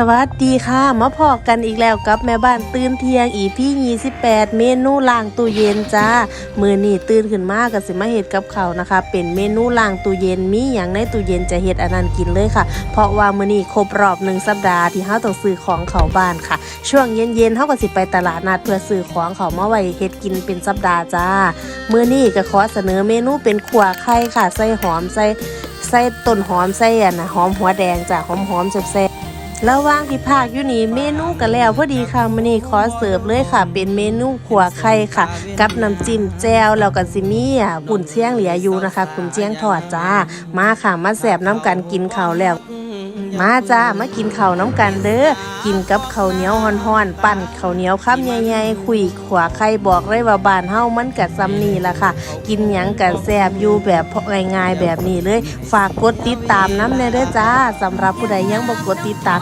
สวัสดีค่ะ มาพอกันอีกแล้วกับแม่บ้านตื่นเที่ยงอีพี่28เมนูล้างตู้เย็นจ้ามือนี่ตื่นขึ้นมาก็สิมาเฮ็ดกับเขานะคะ เป็นเมนูล้างตู้เย็นมีอย่างในตู้เย็นจะเฮ็ดอันนั้นกินเลยค่ะ เพราะว่ามือนี้ครบรอบหนึ่งสัปดาห์ที่เฮาต้องซื้อของเขาบ้านค่ะ ช่วงเย็นๆเฮาก็สิไปตลาดนัดเพื่อซื้อของเขามาไว้เฮ็ดกินเป็นสัปดาห์จ้ามือนี้ก็ขอเสนอเมนูเป็นขั่วไข่ค่ะใส่หอมใส่ใส่ต้นหอมใส่อันน่ะหอมหัวแดงจ้ะหอมๆแซ่บ ระหว่างที่ภาคอยู่นี่เมนูกันแล้วพอดีค่ะมื้อนี้ขอเสิร์ฟเลยค่ะ เป็นเมนูขัวไข่ค่ะ กับน้ำจิ้มแจ่วแล้วก็ซิมีอะกุนเชียงเหลียอยู่นะคะกุนเชียงทอดจ้า มาค่ะมาแสบน้ำกันกินข้าวแล้ว มาจ้ามากินข้าวน้ำกันเด้อกินกับข้าวเหนียวห่อนๆ ปั่นข้าวเหนียวคำใหญ่ๆคุยขวาใครบอกเลยว่าบ้านเฮามันกะซ้ำนี่ล่ะค่ะ กินหยังกันแซ่บอยู่แบบง่ายๆแบบนี้เลย ฝากกดติดตามน้ำเนเด้อจ้าสำหรับผู้ใดยังบ่กดติดตาม